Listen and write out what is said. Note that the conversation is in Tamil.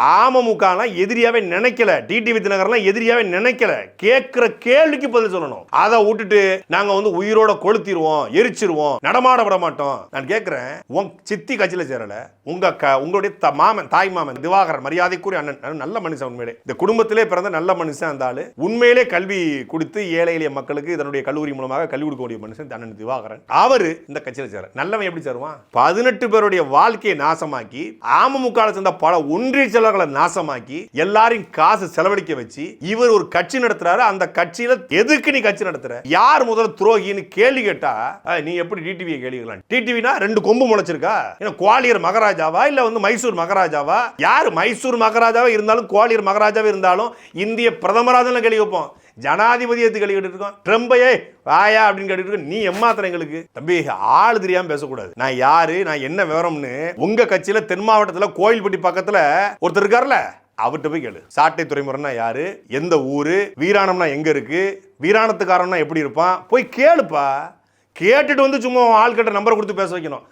அமமுகலாம் எதிரியாவே நினைக்கல. டிடிவி தினகர்லாம் எதிரியாவே நினைக்கல. கேட்கிற கேள்விக்கு பதில் சொல்லணும். அதை விட்டுட்டு நாங்க வந்து உயிரோட கொளுத்திடுவோம் எரிச்சிருவோம் நடமாட விட மாட்டோம். நான் கேட்கிறேன் உன் சித்தி கட்சியில சேரல. உங்க க உங்களுடைய த- மாமன் தாய் மாமன் திவாகரன் மரியாதைக்குரிய அண்ணன் அண்ணன் நல்ல மனுஷன் உண்மையிலே இந்த குடும்பத்திலே பிறந்த நல்ல மனுஷன் அந்த ஆளு. உண்மையிலே கல்வி கொடுத்து ஏழை எளிய மக்களுக்கு இதனுடைய கல்லூரி மூலமாக கல்வி கொடுக்கக்கூடிய மனுஷன் அண்ணன் திவாகரன். அவரு இந்த கட்சியில சேர நல்லவன் எப்படி சேருவான்? பதினெட்டு பேருடைய வாழ்க்கையை நாசமாக்கி அமமுக சேர்ந்த பல ஒன்றிய செயலர்களை நாசமாக்கி எல்லாரையும் காசு செலவழிக்க வச்சு இவர் ஒரு கட்சி நடத்துறாரு அந்த கட்சியில எதுக்கு நீ கட்சி நடத்துற? யார் முதல்ல துரோகின்னு கேள்வி கேட்டா நீ எப்படி டிடிவியை கேள்விக்கலாம் டிடிவினா ரெண்டு கொம்பு முளைச்சிருக்கா? ஏன்னா குவாலியர் மகாராஜாவா இல்ல வந்து மைசூர் மகாராஜாவா? யார் மைசூர் மகாராஜாவா இருந்தாலும் குவாலியர் மகாராஜாவா இருந்தாலும் இந்திய பிரதமராஜன் கேள்வி வைப்போம். ஜனாதிபதியை எடுத்து கேள்வி இருக்கோம்? ட்ரம்பையே வாயா அப்படின்னு கேட்டுட்டு இருக்கோம். நீ எம்மாத்திரம் எங்களுக்கு? தம்பி ஆள் தெரியாம பேசக்கூடாது. நான் யாரு? நான் என்ன விவரம்னு உங்க கட்சியில தென் மாவட்டத்துல கோயில்பட்டி பக்கத்துல ஒருத்தர் இருக்கார்ல அவர்கிட்ட போய் கேளு. சாட்டை துறைமுறைனா யாரு? எந்த ஊரு? வீராணம்னா எங்க இருக்கு? வீராணத்துக்காரன்னா எப்படி இருப்பான்? போய் கேளுப்பா. கேட்டுட்டு வந்து சும்மா ஆள்கிட்ட நம்பரை கொடுத்து பேச வைக்கணும்.